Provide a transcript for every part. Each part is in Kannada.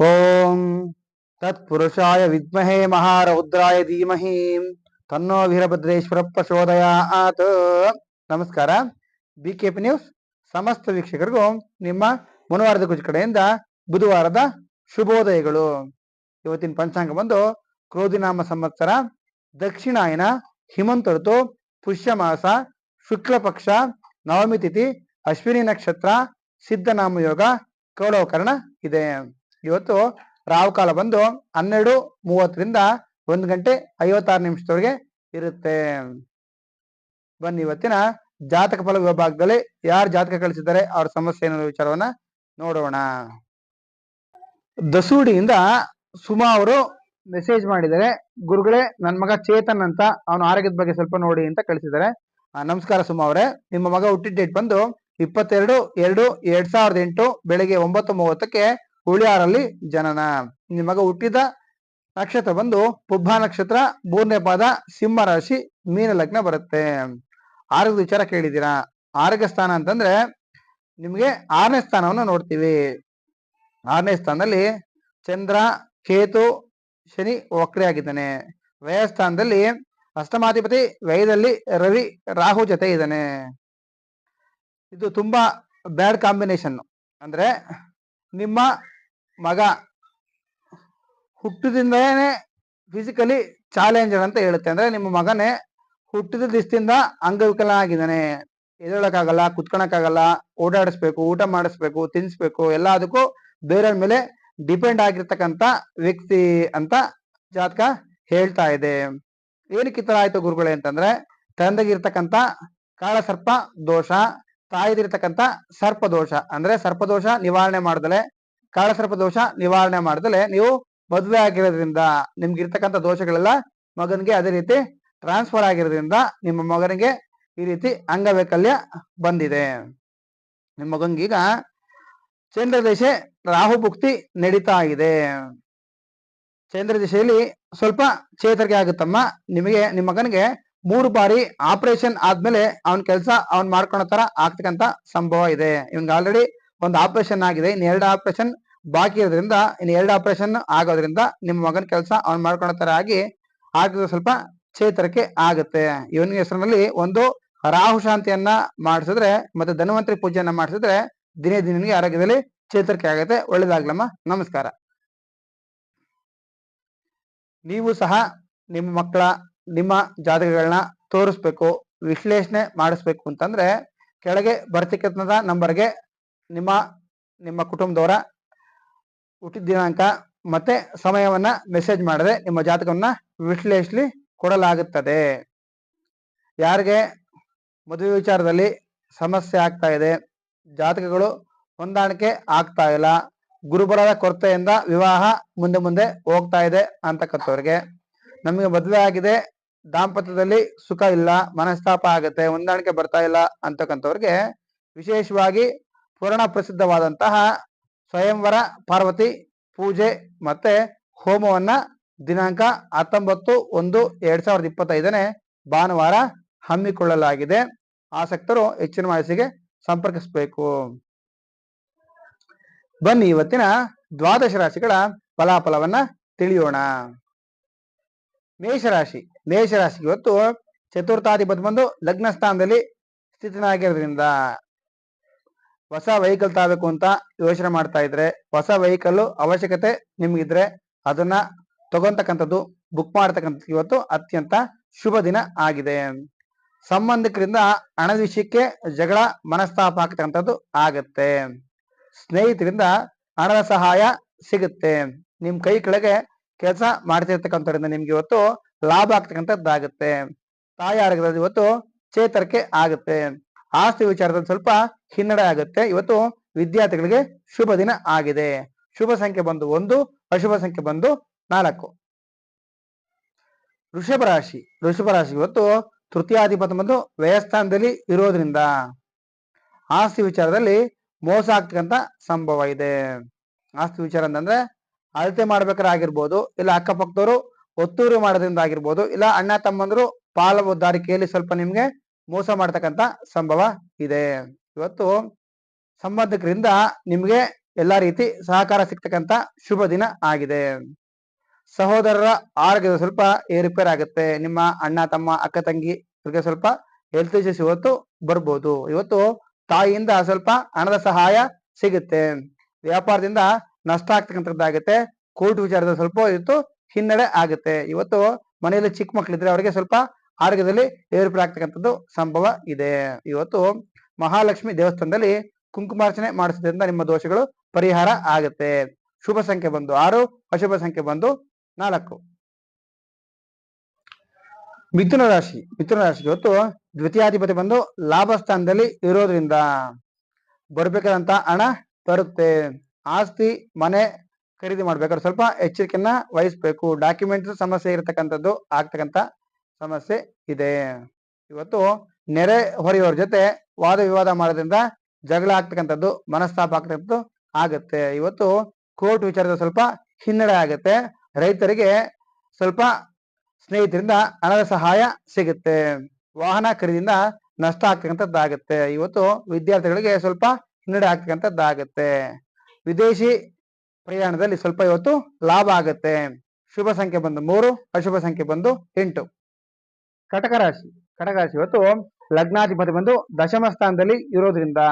ಓಂ ತತ್ಪುರುಷಾಯ ವಿದ್ಮಹೇ ಮಹಾರೌದ್ರಾಯ ಧೀಮಹಿ ತನ್ನೋ ವೀರಭದ್ರೇಶ್ವರ ಪ್ರಚೋದಯಾತ್ ನಮಸ್ಕಾರ ಬಿ ಕೆ ಪಿ ನ್ಯೂಸ್ ಸಮಸ್ತ ವೀಕ್ಷಕರಿಗೂ ನಿಮ್ಮ ಮುನವಾರದ ಕುಚ ಕಡೆಯಿಂದ ಬುಧವಾರದ ಶುಭೋದಯಗಳು. ಇವತ್ತಿನ ಪಂಚಾಂಗ ಬಂದು ಕ್ರೋಧಿನಾಮ ಸಂವತ್ಸರ, ದಕ್ಷಿಣಾಯನ ಹಿಮಂತ ಋತು ಪುಷ್ಯ ಮಾಸ ಶುಕ್ಲ ಪಕ್ಷ ನವಮಿ ತಿಥಿ, ಅಶ್ವಿನಿ ನಕ್ಷತ್ರ, ಸಿದ್ಧನಾಮ ಯೋಗ ಕೌಲವಕರಣ ಇದೆ. ಇವತ್ತು ರಾವು ಕಾಲ ಬಂದು ಹನ್ನೆರಡು ಮೂವತ್ತರಿಂದ ಒಂದು ಗಂಟೆ ಐವತ್ತಾರು ನಿಮಿಷದವರೆಗೆ ಇರುತ್ತೆ. ಬನ್ನಿ, ಇವತ್ತಿನ ಜಾತಕ ಫಲ ವಿಭಾಗದಲ್ಲಿ ಯಾರು ಜಾತಕ ಕಳಿಸಿದ್ದಾರೆ, ಅವ್ರ ಸಮಸ್ಯೆ ಏನೋ ವಿಚಾರವನ್ನ ನೋಡೋಣ. ದಸೂಡಿಯಿಂದ ಸುಮಾ ಅವರು ಮೆಸೇಜ್ ಮಾಡಿದ್ದಾರೆ, ಗುರುಗಳೇ ನನ್ನ ಮಗ ಚೇತನ್ ಅಂತ, ಅವನ ಆರೋಗ್ಯದ ಬಗ್ಗೆ ಸ್ವಲ್ಪ ನೋಡಿ ಅಂತ ಕಳಿಸಿದ್ದಾರೆ. ನಮಸ್ಕಾರ ಸುಮಾ ಅವರೇ, ನಿಮ್ಮ ಮಗ ಹುಟ್ಟಿದ ಡೇಟ್ ಬಂದು ಇಪ್ಪತ್ತೆರಡು ಎರಡು ಎರಡ್ ಸಾವಿರದ ಎಂಟು ಬೆಳಿಗ್ಗೆ ಒಂಬತ್ತು ಮೂವತ್ತಕ್ಕೆ ಹುಳಿಯಾರಲ್ಲಿ ಜನನ. ನಿಮ್ಮ ಮಗ ಹುಟ್ಟಿದ ನಕ್ಷತ್ರ ಬಂದು ಪುಬ್ಬ ನಕ್ಷತ್ರ, ಮೂರನೇ ಪಾದ ಸಿಂಹ ರಾಶಿ, ಮೀನ ಲಗ್ನ ಬರುತ್ತೆ. ಆರೋಗ್ಯ ವಿಚಾರ ಕೇಳಿದ್ದೀರಾ? ಆರೋಗ್ಯ ಸ್ಥಾನ ಅಂತಂದ್ರೆ ನಿಮ್ಗೆ ಆರನೇ ಸ್ಥಾನವನ್ನು ನೋಡ್ತೀವಿ. ಆರನೇ ಸ್ಥಾನದಲ್ಲಿ ಚಂದ್ರ, ಕೇತು, ಶನಿ ವಕ್ರಿ ಆಗಿದ್ದಾನೆ. ವ್ಯಯಸ್ಥಾನದಲ್ಲಿ ಅಷ್ಟಮಾಧಿಪತಿ ವ್ಯಯದಲ್ಲಿ ರವಿ, ರಾಹು ಜೊತೆ ಇದ್ದಾನೆ. ಇದು ತುಂಬಾ ಬ್ಯಾಡ್ ಕಾಂಬಿನೇಷನ್. ಅಂದ್ರೆ ನಿಮ್ಮ ಮಗ ಹುಟ್ಟಿದಿಂದನೇ ಫಿಸಿಕಲಿ ಚಾಲೆಂಜರ್ ಅಂತ ಹೇಳುತ್ತೆ. ಅಂದ್ರೆ ನಿಮ್ಮ ಮಗನೇ ಹುಟ್ಟಿದ ದಿಸ್ತಿಂದ ಅಂಗವಿಕಲ ಆಗಿದ್ದಾನೆ ಎದ್ದೇಳಕ್ಕಾಗಲ್ಲ, ಕುತ್ಕೊಳಕ್ಕಾಗಲ್ಲ, ಓಡಾಡಿಸ್ಬೇಕು, ಊಟ ಮಾಡಿಸ್ಬೇಕು ತಿನ್ಸ್ಬೇಕು ಎಲ್ಲದಕ್ಕೂ ಬೇರೆಯವ್ರ ಮೇಲೆ ಡಿಪೆಂಡ್ ಆಗಿರ್ತಕ್ಕಂಥ ವ್ಯಕ್ತಿ ಅಂತ ಜಾತಕ ಹೇಳ್ತಾ ಇದೆ. ಏನಕ್ಕೆ ಈ ತರ ಆಯ್ತು ಗುರುಗಳೇ ಅಂತಂದ್ರೆ, ತಂದೆಗಿರ್ತಕ್ಕಂಥ ಕಾಳಸರ್ಪ ದೋಷ ತಾಯಿದಿರ್ತಕ್ಕಂತ ಸರ್ಪ ದೋಷ ಅಂದ್ರೆ ಸರ್ಪದೋಷ ನಿವಾರಣೆ ಮಾಡ್ದಲೆ ಕಾಳಸರ್ಪ ದೋಷ ನಿವಾರಣೆ ಮಾಡ್ದಲೆ ನೀವು ಮದುವೆ ಆಗಿರೋದ್ರಿಂದ ನಿಮ್ಗೆ ಇರ್ತಕ್ಕಂಥ ದೋಷಗಳೆಲ್ಲ ಮಗನಿಗೆ ಅದೇ ರೀತಿ ಟ್ರಾನ್ಸ್ಫರ್ ಆಗಿರೋದ್ರಿಂದ ನಿಮ್ಮ ಮಗನಿಗೆ ಈ ರೀತಿ ಅಂಗವೈಕಲ್ಯ ಬಂದಿದೆ. ನಿಮ್ಮ ಮಗನಿಗೀಗ ಚಂದ್ರ ದಶೆ ರಾಹು ಭುಕ್ತಿ ನಡೀತಾ ಇದೆ. ಚಂದ್ರ ದಿಶೆಯಲ್ಲಿ ಸ್ವಲ್ಪ ಚೇತರಿಕೆ ಆಗುತ್ತಮ್ಮ. ನಿಮಗೆ ನಿಮ್ಮ ಮಗನಿಗೆ ಮೂರು ಬಾರಿ ಆಪರೇಷನ್ ಆದ್ಮೇಲೆ ಅವನ ಕೆಲಸ ಅವ್ನ್ ಮಾಡ್ಕೊಳೋ ತರ ಆಗ್ತಕ್ಕಂತ ಸಂಭವ ಇದೆ. ಇವನ್ಗೆ ಆಲ್ರೆಡಿ ಒಂದು ಆಪರೇಷನ್ ಆಗಿದೆ. ಇನ್ನೆರಡು ಎರಡು ಆಪರೇಷನ್ ಬಾಕಿ ಇರೋದ್ರಿಂದ, ಇನ್ನು ಎರಡು ಆಪರೇಷನ್ ಆಗೋದ್ರಿಂದ ನಿಮ್ಮ ಮಗನ ಕೆಲಸ ಅವ್ನು ಮಾಡ್ಕೊಳೋ ತರ ಆಗಿ ಆಗಿದ್ರೆ ಸ್ವಲ್ಪ ಚೇತರಿಕೆ ಆಗುತ್ತೆ. ಇವನಿಗೆ ಹೆಸರಿನಲ್ಲಿ ಒಂದು ರಾಹು ಶಾಂತಿಯನ್ನ ಮಾಡಿಸಿದ್ರೆ ಮತ್ತೆ ಧನ್ವಂತರಿ ಪೂಜೆಯನ್ನ ಮಾಡಿಸಿದ್ರೆ ದಿನೇ ದಿನ ಆರೋಗ್ಯದಲ್ಲಿ ಚೇತರಿಕೆ ಆಗುತ್ತೆ. ಒಳ್ಳೇದಾಗ್ಲಮ್ಮ. ನಮಸ್ಕಾರ. ನೀವು ಸಹ ನಿಮ್ಮ ಮಕ್ಕಳ, ನಿಮ್ಮ ಜಾತಕಗಳನ್ನ ತೋರಿಸ್ಬೇಕು, ವಿಶ್ಲೇಷಣೆ ಮಾಡಿಸ್ಬೇಕು ಅಂತಂದ್ರೆ ಕೆಳಗೆ ಬರ್ತಿಕ್ಕ ನಂಬರ್ಗೆ ನಿಮ್ಮ ನಿಮ್ಮ ಕುಟುಂಬದವರ ಹುಟ್ಟಿದ ದಿನಾಂಕ ಮತ್ತೆ ಸಮಯವನ್ನ ಮೆಸೇಜ್ ಮಾಡಿದ್ರೆ ನಿಮ್ಮ ಜಾತಕವನ್ನ ವಿಶ್ಲೇಷ್ಲಿ ಕೊಡಲಾಗುತ್ತದೆ. ಯಾರಿಗೆ ಮದುವೆ ವಿಚಾರದಲ್ಲಿ ಸಮಸ್ಯೆ ಆಗ್ತಾ ಇದೆ, ಜಾತಕಗಳು ಹೊಂದಾಣಿಕೆ ಆಗ್ತಾ ಇಲ್ಲ, ಗುರುಬಲದ ಕೊರತೆಯಿಂದ ವಿವಾಹ ಮುಂದೆ ಮುಂದೆ ಹೋಗ್ತಾ ಇದೆ ಅಂತಕ್ಕಂಥವ್ರಿಗೆ, ನಮಗೆ ಮದುವೆ ಆಗಿದೆ, ದಾಂಪತ್ಯದಲ್ಲಿ ಸುಖ ಇಲ್ಲ, ಮನಸ್ತಾಪ ಆಗುತ್ತೆ, ಹೊಂದಾಣಿಕೆ ಬರ್ತಾ ಇಲ್ಲ ಅಂತಕ್ಕಂಥವ್ರಿಗೆ ವಿಶೇಷವಾಗಿ ಪುರಾಣ ಪ್ರಸಿದ್ಧವಾದಂತಹ ಸ್ವಯಂವರ, ಪಾರ್ವತಿ ಪೂಜೆ ಮತ್ತೆ ಹೋಮವನ್ನ ದಿನಾಂಕ ಹತ್ತೊಂಬತ್ತು ಒಂದು ಎರಡ್ ಸಾವಿರದ ಇಪ್ಪತ್ತೈದನೇ ಭಾನುವಾರ ಹಮ್ಮಿಕೊಳ್ಳಲಾಗಿದೆ. ಆಸಕ್ತರು ಹೆಚ್ಚಿನ ಮಾಹಿತಿಗೆ ಸಂಪರ್ಕಿಸಬೇಕು. ಬನ್ನಿ ಇವತ್ತಿನ ದ್ವಾದಶ ರಾಶಿಗಳ ಫಲಾಫಲವನ್ನ ತಿಳಿಯೋಣ. ಮೇಷರಾಶಿ, ಮೇಷರಾಶಿಗೆ ಇವತ್ತು ಚತುರ್ಥಾಧಿಪತಿ ಬಂದು ಲಗ್ನ ಸ್ಥಾನದಲ್ಲಿ ಸ್ಥಿತನಾಗಿರೋದ್ರಿಂದ ಹೊಸ ವೆಹಿಕಲ್ ತಗೋಬೇಕು ಅಂತ ಯೋಚನೆ ಮಾಡ್ತಾ ಇದ್ರೆ, ಹೊಸ ವೆಹಿಕಲ್ ಅವಶ್ಯಕತೆ ನಿಮ್ಗಿದ್ರೆ ಅದನ್ನ ತಗೊಂತಕ್ಕಂಥದ್ದು ಬುಕ್ ಮಾಡ್ತಕ್ಕಂಥದ್ದು ಇವತ್ತು ಅತ್ಯಂತ ಶುಭ ದಿನ ಆಗಿದೆ. ಸಂಬಂಧಿಕರಿಂದ ಹಣದ ವಿಷಯಕ್ಕೆ ಜಗಳ ಮನಸ್ತಾಪ ಆಗ್ತಕ್ಕಂಥದ್ದು ಆಗತ್ತೆ. ಸ್ನೇಹಿತರಿಂದ ಹಣದ ಸಹಾಯ ಸಿಗುತ್ತೆ. ನಿಮ್ ಕೈ ಕೆಳಗೆ ಕೆಲಸ ಮಾಡ್ತಿರ್ತಕ್ಕಂಥವ್ರಿಂದ ನಿಮ್ಗೆ ಇವತ್ತು ಲಾಭ ಆಗ್ತಕ್ಕಂಥದ್ದಾಗುತ್ತೆ. ತಾಯಿ ಇವತ್ತು ಚೇತರಿಕೆ ಆಗುತ್ತೆ. ಆಸ್ತಿ ವಿಚಾರದಲ್ಲಿ ಸ್ವಲ್ಪ ಹಿನ್ನಡೆ ಆಗುತ್ತೆ. ಇವತ್ತು ವಿದ್ಯಾರ್ಥಿಗಳಿಗೆ ಶುಭ ದಿನ ಆಗಿದೆ. ಶುಭ ಸಂಖ್ಯೆ ಬಂದು ಒಂದು, ಅಶುಭ ಸಂಖ್ಯೆ ಬಂದು ನಾಲ್ಕು. ಋಷಭ ರಾಶಿ. ಋಷಭ ರಾಶಿ ಇವತ್ತು ತೃತೀಯಾಧಿಪತಿ ಬಂದು ವ್ಯಯಸ್ಥಾನದಲ್ಲಿ ಇರೋದ್ರಿಂದ ಆಸ್ತಿ ವಿಚಾರದಲ್ಲಿ ಮೋಸ ಆಗ್ತಕ್ಕಂತ ಸಂಭವ ಇದೆ. ಆಸ್ತಿ ವಿಚಾರ ಅಂತಂದ್ರೆ ಅಳತೆ ಮಾಡ್ಬೇಕಾದ್ರೆ ಆಗಿರ್ಬೋದು, ಇಲ್ಲ ಅಕ್ಕಪಕ್ಕದವರು ಒತ್ತೂರಿ ಮಾಡೋದ್ರಿಂದ ಆಗಿರ್ಬೋದು, ಇಲ್ಲ ಅಣ್ಣ ತಮ್ಮಂದ್ರು ಪಾಲುದಾರಿಕೆಯಲ್ಲಿ ಸ್ವಲ್ಪ ನಿಮ್ಗೆ ಮೋಸ ಮಾಡ್ತಕ್ಕಂತ ಸಂಭವ ಇದೆ. ಇವತ್ತು ಸಂಬಂಧಿಕರಿಂದ ನಿಮ್ಗೆ ಎಲ್ಲಾ ರೀತಿ ಸಹಕಾರ ಸಿಗ್ತಕ್ಕಂತ ಶುಭ ದಿನ ಆಗಿದೆ. ಸಹೋದರರ ಆರೋಗ್ಯದ ಸ್ವಲ್ಪ ಏರುಪೇರ್ ಆಗುತ್ತೆ. ನಿಮ್ಮ ಅಣ್ಣ, ತಮ್ಮ, ಅಕ್ಕ, ತಂಗಿ ಇವರಿಗೆ ಸ್ವಲ್ಪ ಹೆಲ್ತ್ ಇಶ್ಯೂಸ್ ಇವತ್ತು ಬರ್ಬೋದು. ಇವತ್ತು ತಾಯಿಯಿಂದ ಸ್ವಲ್ಪ ಹಣದ ಸಹಾಯ ಸಿಗುತ್ತೆ. ವ್ಯಾಪಾರದಿಂದ ನಷ್ಟ ಆಗ್ತಕ್ಕಂಥದ್ದಾಗುತ್ತೆ. ಕೋರ್ಟ್ ವಿಚಾರದಲ್ಲಿ ಸ್ವಲ್ಪ ಇವತ್ತು ಹಿನ್ನಡೆ ಆಗುತ್ತೆ. ಇವತ್ತು ಮನೆಯಲ್ಲಿ ಚಿಕ್ಕ ಮಕ್ಕಳಿದ್ರೆ ಅವರಿಗೆ ಸ್ವಲ್ಪ ಆರೋಗ್ಯದಲ್ಲಿ ಏರುಪೇರು ಆಗ್ತಕ್ಕಂಥದ್ದು ಸಂಭವ ಇದೆ. ಇವತ್ತು ಮಹಾಲಕ್ಷ್ಮಿ ದೇವಸ್ಥಾನದಲ್ಲಿ ಕುಂಕುಮಾರ್ಚನೆ ಮಾಡಿಸೋದ್ರಿಂದ ನಿಮ್ಮ ದೋಷಗಳು ಪರಿಹಾರ ಆಗುತ್ತೆ. ಶುಭ ಸಂಖ್ಯೆ ಬಂದು ಆರು, ಅಶುಭ ಸಂಖ್ಯೆ ಬಂದು ನಾಲ್ಕು. ಮಿಥುನ ರಾಶಿ ಮಿಥುನ ರಾಶಿ ಇವತ್ತು ದ್ವಿತೀಯಾಧಿಪತಿ ಬಂದು ಲಾಭ ಸ್ಥಾನದಲ್ಲಿ ಇರೋದ್ರಿಂದ ಬರ್ಬೇಕಾದಂತ ಹಣ ಬರುತ್ತೆ ಆಸ್ತಿ, ಮನೆ ಖರೀದಿ ಮಾಡ್ಬೇಕಾದ್ರೆ ಸ್ವಲ್ಪ ಎಚ್ಚರಿಕೆಯನ್ನ ವಹಿಸ್ಬೇಕು. ಡಾಕ್ಯುಮೆಂಟ್ ಸಮಸ್ಯೆ ಇರತಕ್ಕಂಥದ್ದು ಆಗ್ತಕ್ಕಂಥ ಸಮಸ್ಯೆ ಇದೆ. ಇವತ್ತು ನೆರೆ ಹೊರೆಯವರ ಜೊತೆ ವಾದ ವಿವಾದ ಮಾಡೋದ್ರಿಂದ ಜಗಳ ಆಗ್ತಕ್ಕಂಥದ್ದು, ಮನಸ್ತಾಪ ಆಗ್ತಕ್ಕಂಥದ್ದು ಆಗತ್ತೆ. ಇವತ್ತು ಕೋರ್ಟ್ ವಿಚಾರದ ಸ್ವಲ್ಪ ಹಿನ್ನಡೆ ಆಗುತ್ತೆ. ರೈತರಿಗೆ ಸ್ವಲ್ಪ ಸ್ನೇಹಿತರಿಂದ ಹಣದ ಸಹಾಯ ಸಿಗುತ್ತೆ. ವಾಹನ ಖರೀದಿಯಿಂದ ನಷ್ಟ ಆಗ್ತಕ್ಕಂಥದ್ದಾಗತ್ತೆ. ಇವತ್ತು ವಿದ್ಯಾರ್ಥಿಗಳಿಗೆ ಸ್ವಲ್ಪ ಹಿನ್ನಡೆ ಆಗ್ತಕ್ಕಂಥದ್ದಾಗತ್ತೆ. ವಿದೇಶಿ ಪ್ರಯಾಣದಲ್ಲಿ ಸ್ವಲ್ಪ ಇವತ್ತು ಲಾಭ ಆಗತ್ತೆ. ಶುಭ ಸಂಖ್ಯೆ ಬಂದು ಮೂರು, ಅಶುಭ ಸಂಖ್ಯೆ ಬಂದು ಎಂಟು. ಕಟಕ ರಾಶಿ ಕಟಕ ರಾಶಿ ಇವತ್ತು ಲಗ್ನಾಧಿಪತಿ ಬಂದು ದಶಮ ಸ್ಥಾನದಲ್ಲಿ ಇರೋದ್ರಿಂದ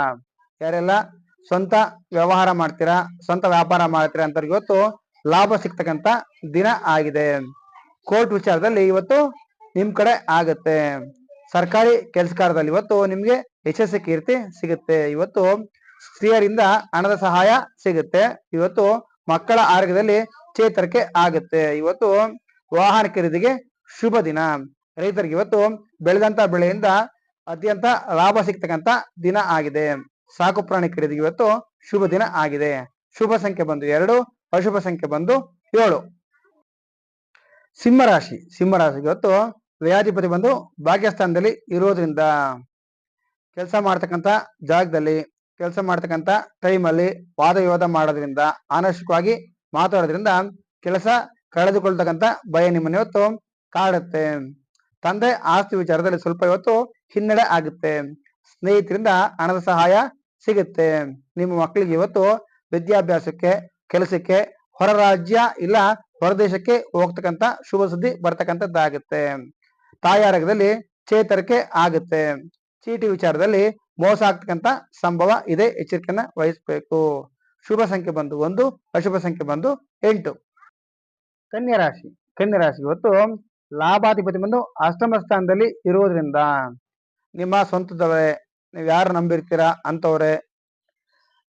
ಯಾರೆಲ್ಲ ಸ್ವಂತ ವ್ಯವಹಾರ ಮಾಡ್ತೀರಾ, ಸ್ವಂತ ವ್ಯಾಪಾರ ಮಾಡ್ತೀರಾ ಅಂತ ಇವತ್ತು ಲಾಭ ಸಿಗ್ತಕ್ಕಂತ ದಿನ ಆಗಿದೆ. ಕೋರ್ಟ್ ವಿಚಾರದಲ್ಲಿ ಇವತ್ತು ನಿಮ್ ಕಡೆ ಆಗತ್ತೆ. ಸರ್ಕಾರಿ ಕೆಲಸಕಾರದಲ್ಲಿ ಇವತ್ತು ನಿಮ್ಗೆ ಯಶಸ್ಸು ಕೀರ್ತಿ ಸಿಗುತ್ತೆ. ಇವತ್ತು ಸ್ತ್ರೀಯರಿಂದ ಹಣದ ಸಹಾಯ ಸಿಗುತ್ತೆ. ಇವತ್ತು ಮಕ್ಕಳ ಆರೋಗ್ಯದಲ್ಲಿ ಚೇತರಿಕೆ ಆಗುತ್ತೆ. ಇವತ್ತು ವಾಹನ ಖರೀದಿಗೆ ಶುಭ ದಿನ. ರೈತರಿಗೆ ಇವತ್ತು ಬೆಳೆದಂತ ಬೆಳೆಯಿಂದ ಅತ್ಯಂತ ಲಾಭ ಸಿಗ್ತಕ್ಕಂತ ದಿನ ಆಗಿದೆ. ಸಾಕು ಪ್ರಾಣಿ ಖರೀದಿಗೆ ಇವತ್ತು ಶುಭ ದಿನ ಆಗಿದೆ. ಶುಭ ಸಂಖ್ಯೆ ಬಂದು ಎರಡು, ಅಶುಭ ಸಂಖ್ಯೆ ಬಂದು ಏಳು. ಸಿಂಹರಾಶಿ ಸಿಂಹರಾಶಿಗೆ ಇವತ್ತು ವ್ಯಾಧಿಪತಿ ಬಂದು ಭಾಗ್ಯಸ್ಥಾನದಲ್ಲಿ ಇರೋದ್ರಿಂದ ಕೆಲಸ ಮಾಡ್ತಕ್ಕಂಥ ಜಾಗದಲ್ಲಿ, ಕೆಲಸ ಮಾಡ್ತಕ್ಕಂಥ ಟೈಮಲ್ಲಿ ವಾದ ವಿವಾದ ಮಾಡೋದ್ರಿಂದ ಅನವಶ್ಯಕವಾಗಿ ಮಾತಾಡೋದ್ರಿಂದ ಕೆಲಸ ಕಳೆದುಕೊಳ್ತಕ್ಕಂಥ ಭಯ ನಿಮ್ಮನ್ನ ಇವತ್ತು ಕಾಡುತ್ತೆ. ತಂದೆ ಆಸ್ತಿ ವಿಚಾರದಲ್ಲಿ ಸ್ವಲ್ಪ ಇವತ್ತು ಹಿನ್ನಡೆ ಆಗುತ್ತೆ. ಸ್ನೇಹಿತರಿಂದ ಹಣದ ಸಹಾಯ ಸಿಗುತ್ತೆ. ನಿಮ್ಮ ಮಕ್ಕಳಿಗೆ ಇವತ್ತು ವಿದ್ಯಾಭ್ಯಾಸಕ್ಕೆ, ಕೆಲಸಕ್ಕೆ, ಹೊರ ರಾಜ್ಯ ಇಲ್ಲ ಹೊರದೇಶಕ್ಕೆ ಹೋಗ್ತಕ್ಕಂಥ ಶುಭ ಸುದ್ದಿ ಬರ್ತಕ್ಕಂಥದ್ದಾಗುತ್ತೆ. ತಾಯಾರಗದಲ್ಲಿ ಚೇತರಿಕೆ ಆಗುತ್ತೆ. ಚೀಟಿ ವಿಚಾರದಲ್ಲಿ ಮೋಸ ಆಗ್ತಕ್ಕಂಥ ಸಂಭವ ಇದೆ. ಎಚ್ಚರಿಕೆಯನ್ನ ವಹಿಸ್ಬೇಕು. ಶುಭ ಸಂಖ್ಯೆ ಬಂದು ಒಂದು, ಅಶುಭ ಸಂಖ್ಯೆ ಬಂದು ಎಂಟು. ಕನ್ಯಾ ರಾಶಿ. ಕನ್ಯಾ ರಾಶಿ ಇವತ್ತು ಲಾಭಾಧಿಪತಿ ಬಂದು ಅಷ್ಟಮ ಸ್ಥಾನದಲ್ಲಿ ಇರುವುದರಿಂದ ನಿಮ್ಮ ಸ್ವಂತದವರೇ, ನೀವು ಯಾರು ನಂಬಿರ್ತೀರಾ ಅಂತವ್ರೆ,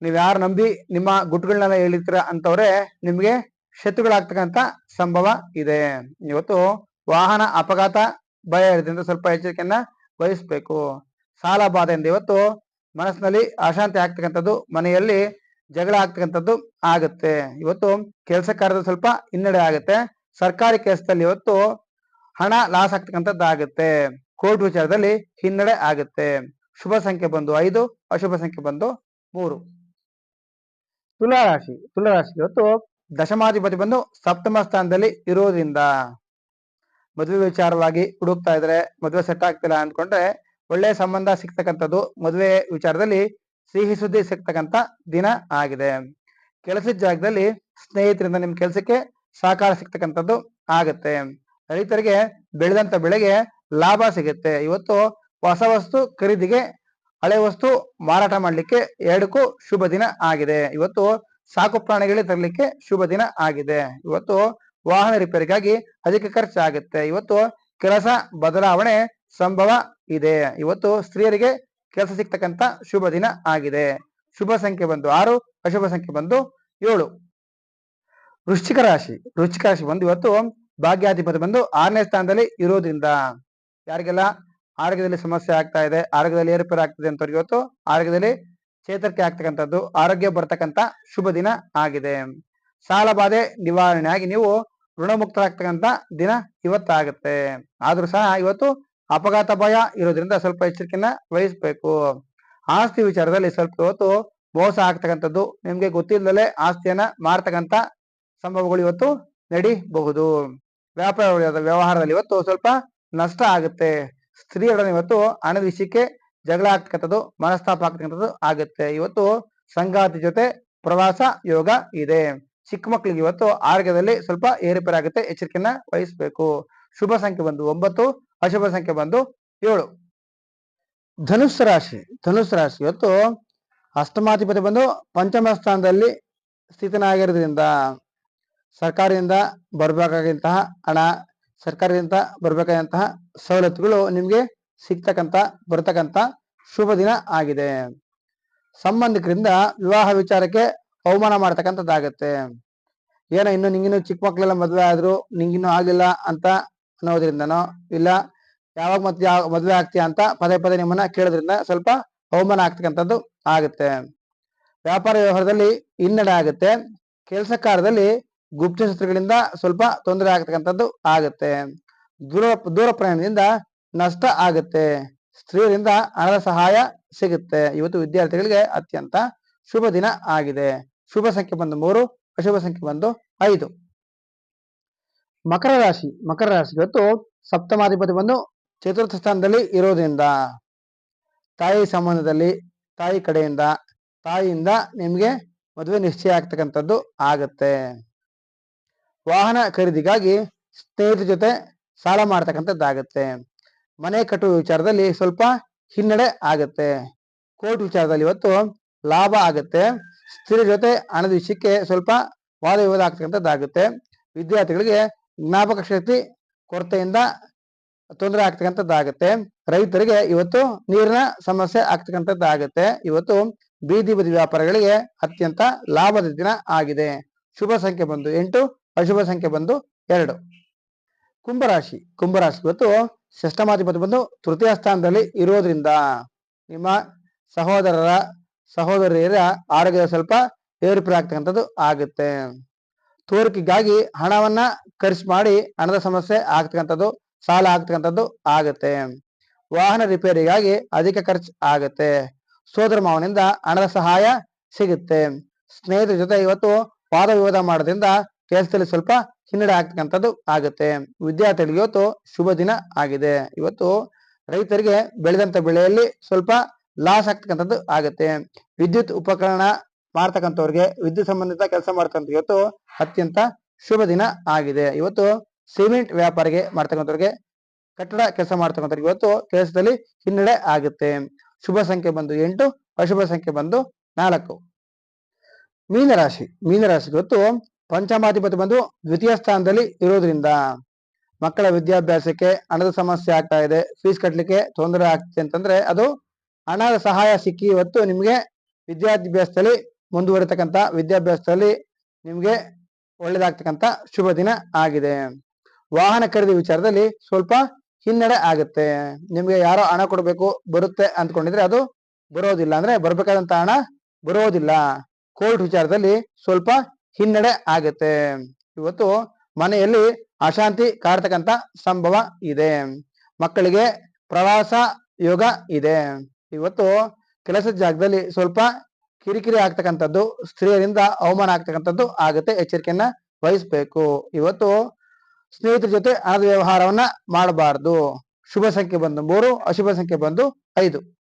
ನೀವ್ ಯಾರು ನಂಬಿ ನಿಮ್ಮ ಗುಟ್ಟುಗಳನ್ನೆಲ್ಲ ಹೇಳಿರ್ತೀರ ಅಂತವ್ರೆ ನಿಮ್ಗೆ ಶತ್ರುಗಳಾಗ್ತಕ್ಕಂತ ಸಂಭವ ಇದೆ. ಇವತ್ತು ವಾಹನ ಅಪಘಾತ ಭಯ ಇರೋದ್ರಿಂದ ಸ್ವಲ್ಪ ಎಚ್ಚರಿಕೆಯನ್ನ ವಹಿಸ್ಬೇಕು. ಸಾಲ ಬಾಧೆಯಿಂದ ಇವತ್ತು ಮನಸ್ಸಿನಲ್ಲಿ ಅಶಾಂತಿ ಆಗ್ತಕ್ಕಂಥದ್ದು, ಮನೆಯಲ್ಲಿ ಜಗಳ ಆಗ್ತಕ್ಕಂಥದ್ದು ಆಗುತ್ತೆ. ಇವತ್ತು ಕೆಲಸ ಕಾರ್ಯದ ಸ್ವಲ್ಪ ಹಿನ್ನಡೆ ಆಗುತ್ತೆ. ಸರ್ಕಾರಿ ಕೆಲಸದಲ್ಲಿ ಇವತ್ತು ಹಣ ಲಾಸ್ ಆಗ್ತಕ್ಕಂಥದ್ದಾಗುತ್ತೆ. ಕೋರ್ಟ್ ವಿಚಾರದಲ್ಲಿ ಹಿನ್ನಡೆ ಆಗುತ್ತೆ. ಶುಭ ಸಂಖ್ಯೆ ಬಂದು ಐದು, ಅಶುಭ ಸಂಖ್ಯೆ ಬಂದು ಮೂರು. ತುಲಾರಾಶಿ ತುಲಾರಾಶಿ ಇವತ್ತು ದಶಮಾಧಿಪತಿ ಬಂದು ಸಪ್ತಮ ಸ್ಥಾನದಲ್ಲಿ ಇರೋದ್ರಿಂದ ಮದುವೆ ವಿಚಾರವಾಗಿ ಹುಡುಕ್ತಾ ಇದ್ರೆ ಮದುವೆ ಸೆಟ್ ಆಗ್ತಿಲ್ಲ ಅಂದ್ಕೊಂಡ್ರೆ ಒಳ್ಳೆ ಸಂಬಂಧ ಸಿಗ್ತಕ್ಕಂಥದ್ದು ಮದುವೆ ವಿಚಾರದಲ್ಲಿ ಸಿಹಿ ಸುದ್ದಿ ಸಿಗ್ತಕ್ಕಂಥ ದಿನ ಆಗಿದೆ. ಕೆಲಸದ ಜಾಗದಲ್ಲಿ ಸ್ನೇಹಿತರಿಂದ ನಿಮ್ ಕೆಲಸಕ್ಕೆ ಸಹಕಾರ ಸಿಗ್ತಕ್ಕಂಥದ್ದು ಆಗತ್ತೆ. ರೈತರಿಗೆ ಬೆಳೆದಂತ ಬೆಳೆಗೆ ಲಾಭ ಸಿಗುತ್ತೆ. ಇವತ್ತು ಹೊಸ ವಸ್ತು ಖರೀದಿಗೆ ಹಳೆ ವಸ್ತು ಮಾರಾಟ ಮಾಡಲಿಕ್ಕೆ ಎರಡಕ್ಕೂ ಶುಭ ದಿನ ಆಗಿದೆ. ಇವತ್ತು ಸಾಕು ಪ್ರಾಣಿಗಳಿಗೆ ತರಲಿಕ್ಕೆ ಶುಭ ದಿನ ಆಗಿದೆ. ಇವತ್ತು ವಾಹನ ರಿಪೇರಿಗಾಗಿ ಅಧಿಕ ಖರ್ಚು ಆಗುತ್ತೆ ಇವತ್ತು ಕೆಲಸ ಬದಲಾವಣೆ ಸಂಭವ ಇದೆ. ಇವತ್ತು ಸ್ತ್ರೀಯರಿಗೆ ಕೆಲಸ ಸಿಗ್ತಕ್ಕಂತ ಶುಭ ದಿನ ಆಗಿದೆ. ಶುಭ ಸಂಖ್ಯೆ ಬಂದು ಆರು, ಅಶುಭ ಸಂಖ್ಯೆ ಬಂದು ಏಳು. ವೃಶ್ಚಿಕ ರಾಶಿ ವೃಶ್ಚಿಕ ರಾಶಿ ಬಂದು ಇವತ್ತು ಭಾಗ್ಯಾಧಿಪತಿ ಬಂದು ಆರನೇ ಸ್ಥಾನದಲ್ಲಿ ಇರೋದ್ರಿಂದ ಯಾರಿಗೆಲ್ಲ ಆರೋಗ್ಯದಲ್ಲಿ ಸಮಸ್ಯೆ ಆಗ್ತಾ ಇದೆ, ಆರೋಗ್ಯದಲ್ಲಿ ಏರುಪೇರು ಆಗ್ತದೆ ಅಂತ ಇವತ್ತು ಆರೋಗ್ಯದಲ್ಲಿ ಚೇತರಿಕೆ ಆಗ್ತಕ್ಕಂಥದ್ದು, ಆರೋಗ್ಯ ಬರ್ತಕ್ಕಂಥ ಶುಭ ದಿನ ಆಗಿದೆ. ಸಾಲ ಬಾಧೆ ನಿವಾರಣೆ ಆಗಿ ನೀವು ಋಣಮುಕ್ತರಾಗ್ತಕ್ಕಂಥ ದಿನ ಇವತ್ತಾಗುತ್ತೆ. ಆದ್ರೂ ಸಹ ಇವತ್ತು ಅಪಘಾತ ಭಯ ಇರೋದ್ರಿಂದ ಸ್ವಲ್ಪ ಎಚ್ಚರಿಕೆಯನ್ನ ವಹಿಸ್ಬೇಕು. ಆಸ್ತಿ ವಿಚಾರದಲ್ಲಿ ಸ್ವಲ್ಪ ಇವತ್ತು ಮೋಸ ಆಗ್ತಕ್ಕಂಥದ್ದು ನಿಮ್ಗೆ ಗೊತ್ತಿಲ್ಲದಲ್ಲೇ ಆಸ್ತಿಯನ್ನ ಮಾರ್ತಕ್ಕಂಥ ಸಂಭವಗಳು ಇವತ್ತು ನಡಿಬಹುದು. ವ್ಯಾಪಾರ ವ್ಯವಹಾರದಲ್ಲಿ ಇವತ್ತು ಸ್ವಲ್ಪ ನಷ್ಟ ಆಗುತ್ತೆ. ಸ್ತ್ರೀಯರೊಡನೆ ಇವತ್ತು ಹಣದ ವಿಷಯಕ್ಕೆ ಜಗಳ ಆಗ್ತಕ್ಕಂಥದ್ದು, ಮನಸ್ತಾಪ ಆಗ್ತಕ್ಕಂಥದ್ದು ಆಗುತ್ತೆ. ಇವತ್ತು ಸಂಗಾತಿ ಜೊತೆ ಪ್ರವಾಸ ಯೋಗ ಇದೆ. ಚಿಕ್ಕ ಮಕ್ಕಳಿಗೆ ಇವತ್ತು ಆರೋಗ್ಯದಲ್ಲಿ ಸ್ವಲ್ಪ ಏರುಪೇರಾಗುತ್ತೆ ಎಚ್ಚರಿಕೆಯನ್ನ ವಹಿಸಬೇಕು. ಶುಭ ಸಂಖ್ಯೆ ಬಂದು ಒಂಬತ್ತು, ಅಶುಭ ಸಂಖ್ಯೆ ಬಂದು ಏಳು. ಧನುಸ್ಸು ರಾಶಿ ಧನುಸ್ಸು ರಾಶಿ. ಇವತ್ತು ಅಷ್ಟಮಾಧಿಪತಿ ಬಂದು ಪಂಚಮ ಸ್ಥಾನದಲ್ಲಿ ಸ್ಥಿತನಾಗಿರೋದ್ರಿಂದ ಸರ್ಕಾರದಿಂದ ಬರಬೇಕಾದಂತಹ ಹಣ, ಸರ್ಕಾರದಿಂದ ಬರಬೇಕಾದಂತಹ ಸವಲತ್ತುಗಳು ನಿಮಗೆ ಸಿಗ್ತಕ್ಕಂಥ ಬರ್ತಕ್ಕಂತ ಶುಭ ದಿನ ಆಗಿದೆ. ಸಂಬಂಧಿಕರಿಂದ ವಿವಾಹ ವಿಚಾರಕ್ಕೆ ಅವಮಾನ ಮಾಡ್ತಕ್ಕಂಥದ್ದಾಗತ್ತೆ. ಏನೋ ಇನ್ನು ನಿಂಗಿನ್ನು ಚಿಕ್ಕ ಮಕ್ಕಳೆಲ್ಲ ಮದುವೆ ಆದ್ರು ನಿಂಗಿನ್ನು ಆಗಿಲ್ಲ ಅಂತ ಅನ್ನೋದ್ರಿಂದನೋ, ಇಲ್ಲ ಯಾವಾಗ ಮತ್ತೆ ಯಾವ ಮದುವೆ ಆಗ್ತೀಯಾ ಅಂತ ಪದೇ ಪದೇ ನಿಮ್ಮನ್ನ ಕೇಳೋದ್ರಿಂದ ಸ್ವಲ್ಪ ಅವಮಾನ ಆಗ್ತಕ್ಕಂಥದ್ದು ಆಗುತ್ತೆ. ವ್ಯಾಪಾರ ವ್ಯವಹಾರದಲ್ಲಿ ಹಿನ್ನಡೆ ಆಗುತ್ತೆ. ಕೆಲಸ ಕಾರ್ಯದಲ್ಲಿ ಗುಪ್ತ ಶತ್ರುಗಳಿಂದ ಸ್ವಲ್ಪ ತೊಂದರೆ ಆಗತಕ್ಕಂಥದ್ದು ಆಗುತ್ತೆ. ದೂರ ದೂರ ಪ್ರಯಾಣದಿಂದ ನಷ್ಟ ಆಗುತ್ತೆ. ಸ್ತ್ರೀಯರಿಂದ ಹಣದ ಸಹಾಯ ಸಿಗುತ್ತೆ. ಇವತ್ತು ವಿದ್ಯಾರ್ಥಿಗಳಿಗೆ ಅತ್ಯಂತ ಶುಭ ದಿನ ಆಗಿದೆ. ಶುಭ ಸಂಖ್ಯೆ ಬಂದು ಮೂರು, ಅಶುಭ ಸಂಖ್ಯೆ ಬಂದು ಐದು. ಮಕರ ರಾಶಿ ಮಕರ ರಾಶಿ ಇವತ್ತು ಸಪ್ತಮಾಧಿಪತಿ ಬಂದು ಚತುರ್ಥ ಸ್ಥಾನದಲ್ಲಿ ಇರೋದ್ರಿಂದ, ತಾಯಿ ಸಂಬಂಧದಲ್ಲಿ, ತಾಯಿ ಕಡೆಯಿಂದ, ತಾಯಿಯಿಂದ ನಿಮ್ಗೆ ಮದುವೆ ನಿಶ್ಚಯ ಆಗ್ತಕ್ಕಂಥದ್ದು ಆಗತ್ತೆ. ವಾಹನ ಖರೀದಿಗಾಗಿ ಸ್ನೇಹಿತರ ಜೊತೆ ಸಾಲ ಮಾಡ್ತಕ್ಕಂಥದ್ದಾಗತ್ತೆ. ಮನೆ ಕಟ್ಟುವ ವಿಚಾರದಲ್ಲಿ ಸ್ವಲ್ಪ ಹಿನ್ನಡೆ ಆಗತ್ತೆ. ಕೋರ್ಟ್ ವಿಚಾರದಲ್ಲಿ ಇವತ್ತು ಲಾಭ ಆಗತ್ತೆ. ಸ್ಥಿರ ಜೊತೆ ಹಣದ ವಿಷಯಕ್ಕೆ ಸ್ವಲ್ಪ ವಾದ ವಿವಾದ ಆಗ್ತಕ್ಕಂಥದ್ದಾಗುತ್ತೆ. ವಿದ್ಯಾರ್ಥಿಗಳಿಗೆ ಜ್ಞಾಪಕ ಶಕ್ತಿ, ಕೊರತೆಯಿಂದ ತೊಂದರೆ ಆಗ್ತಕ್ಕಂಥದ್ದಾಗತ್ತೆ. ರೈತರಿಗೆ ಇವತ್ತು ನೀರಿನ ಸಮಸ್ಯೆ ಆಗ್ತಕ್ಕಂಥದ್ದಾಗತ್ತೆ. ಇವತ್ತು ಬೀದಿ ಬದಿ ವ್ಯಾಪಾರಗಳಿಗೆ ಅತ್ಯಂತ ಲಾಭದ ದಿನ ಆಗಿದೆ. ಶುಭ ಸಂಖ್ಯೆ ಬಂದು ಎಂಟು ಅಶುಭ ಸಂಖ್ಯೆ ಬಂದು ಎರಡು. ಕುಂಭರಾಶಿ ಕುಂಭರಾಶಿ ಇವತ್ತು ಷಷ್ಠಮಾಧಿಪತಿ ಬಂದು ತೃತೀಯ ಸ್ಥಾನದಲ್ಲಿ ಇರೋದ್ರಿಂದ ನಿಮ್ಮ ಸಹೋದರರ, ಸಹೋದರಿಯರ ಆರೋಗ್ಯ ಸ್ವಲ್ಪ ಏರುಪೇರು ಆಗ್ತಕ್ಕಂಥದ್ದು ಆಗುತ್ತೆ. ತೋರಿಕೆಗಾಗಿ ಹಣವನ್ನ ಖರ್ಚು ಮಾಡಿ ಹಣದ ಸಮಸ್ಯೆ ಆಗ್ತಕ್ಕಂಥದ್ದು, ಸಾಲ ಆಗ್ತಕ್ಕಂಥದ್ದು ಆಗುತ್ತೆ. ವಾಹನ ರಿಪೇರಿಗಾಗಿ ಅಧಿಕ ಖರ್ಚು ಆಗುತ್ತೆ. ಸೋದರ ಮಾವನಿಂದ ಹಣದ ಸಹಾಯ ಸಿಗುತ್ತೆ. ಸ್ನೇಹಿತರ ಜೊತೆ ಇವತ್ತು ವಾದ ವಿವಾದ ಮಾಡೋದ್ರಿಂದ ಕೆಲಸದಲ್ಲಿ ಸ್ವಲ್ಪ ಹಿನ್ನಡೆ ಆಗ್ತಕ್ಕಂಥದ್ದು ಆಗುತ್ತೆ. ವಿದ್ಯಾರ್ಥಿಗಳಿಗೆ ಇವತ್ತು ಶುಭ ದಿನ ಆಗಿದೆ. ಇವತ್ತು ರೈತರಿಗೆ ಬೆಳೆದಂತ ಬೆಳೆಯಲ್ಲಿ ಸ್ವಲ್ಪ ಲಾಸ್ ಆಗ್ತಕ್ಕಂಥದ್ದು ಆಗುತ್ತೆ. ವಿದ್ಯುತ್ ಉಪಕರಣ ಮಾಡ್ತಕ್ಕಂಥವ್ರಿಗೆ ವಿದ್ಯುತ್ ಸಂಬಂಧಿತ ಕೆಲಸ ಮಾಡ್ತಕ್ಕಂಥ ಇವತ್ತು ಅತ್ಯಂತ ಶುಭ ದಿನ ಆಗಿದೆ. ಇವತ್ತು ಸಿಮೆಂಟ್ ವ್ಯಾಪಾರಿಗೆ ಮಾಡ್ತಕ್ಕಂಥವ್ರಿಗೆ ಕಟ್ಟಡ ಕೆಲಸ ಮಾಡ್ತಕ್ಕಂಥವ್ರಿಗೆ ಇವತ್ತು ಕೆಲಸದಲ್ಲಿ ಹಿನ್ನಡೆ ಆಗುತ್ತೆ. ಶುಭ ಸಂಖ್ಯೆ ಬಂದು ಎಂಟು, ಅಶುಭ ಸಂಖ್ಯೆ ಬಂದು ನಾಲ್ಕು. ಮೀನರಾಶಿ ಮೀನರಾಶಿ ಇವತ್ತು ಪಂಚಮಾಧಿಪತಿ ಬಂದು ದ್ವಿತೀಯ ಸ್ಥಾನದಲ್ಲಿ ಇರೋದ್ರಿಂದ ಮಕ್ಕಳ ವಿದ್ಯಾಭ್ಯಾಸಕ್ಕೆ ಹಣದ ಸಮಸ್ಯೆ ಆಗ್ತಾ ಇದೆ ಫೀಸ್ ಕಟ್ಟಲಿಕ್ಕೆ ತೊಂದರೆ ಆಗ್ತಿದೆ ಅಂತಂದ್ರೆ ಅದು ಹಣದ ಸಹಾಯ ಸಿಕ್ಕಿ ಇವತ್ತು ನಿಮ್ಗೆ ವಿದ್ಯಾಭ್ಯಾಸದಲ್ಲಿ ಮುಂದುವರಿತಕ್ಕಂಥ, ವಿದ್ಯಾಭ್ಯಾಸದಲ್ಲಿ ನಿಮ್ಗೆ ಒಳ್ಳೇದಾಗ್ತಕ್ಕಂಥ ಶುಭ ದಿನ ಆಗಿದೆ. ವಾಹನ ಖರೀದಿ ವಿಚಾರದಲ್ಲಿ ಸ್ವಲ್ಪ ಹಿನ್ನಡೆ ಆಗುತ್ತೆ. ನಿಮ್ಗೆ ಯಾರೋ ಹಣ ಕೊಡಬೇಕು, ಬರುತ್ತೆ ಅಂದ್ಕೊಂಡಿದ್ರೆ ಅದು ಬರೋದಿಲ್ಲ. ಅಂದ್ರೆ ಬರ್ಬೇಕಾದಂತ ಹಣ ಬರೋದಿಲ್ಲ. ಕೋರ್ಟ್ ವಿಚಾರದಲ್ಲಿ ಸ್ವಲ್ಪ ಹಿನ್ನಡೆ ಆಗುತ್ತೆ. ಇವತ್ತು ಮನೆಯಲ್ಲಿ ಅಶಾಂತಿ ಕಾಡ್ತಕ್ಕಂತ ಸಂಭವ ಇದೆ. ಮಕ್ಕಳಿಗೆ ಪ್ರವಾಸ ಯೋಗ ಇದೆ. ಇವತ್ತು ಕೆಲಸದ ಜಾಗದಲ್ಲಿ ಸ್ವಲ್ಪ ಕಿರಿಕಿರಿ ಆಗ್ತಕ್ಕಂಥದ್ದು, ಸ್ತ್ರೀಯರಿಂದ ಅವಮಾನ ಆಗ್ತಕ್ಕಂಥದ್ದು ಆಗುತ್ತೆ. ಎಚ್ಚರಿಕೆಯನ್ನ ವಹಿಸ್ಬೇಕು. ಇವತ್ತು ಸ್ನೇಹಿತರ ಜೊತೆ ವ್ಯವಹಾರವನ್ನ ಮಾಡಬಾರ್ದು. ಶುಭ ಸಂಖ್ಯೆ ಬಂದು ಮೂರು, ಅಶುಭ ಸಂಖ್ಯೆ ಬಂದು ಐದು.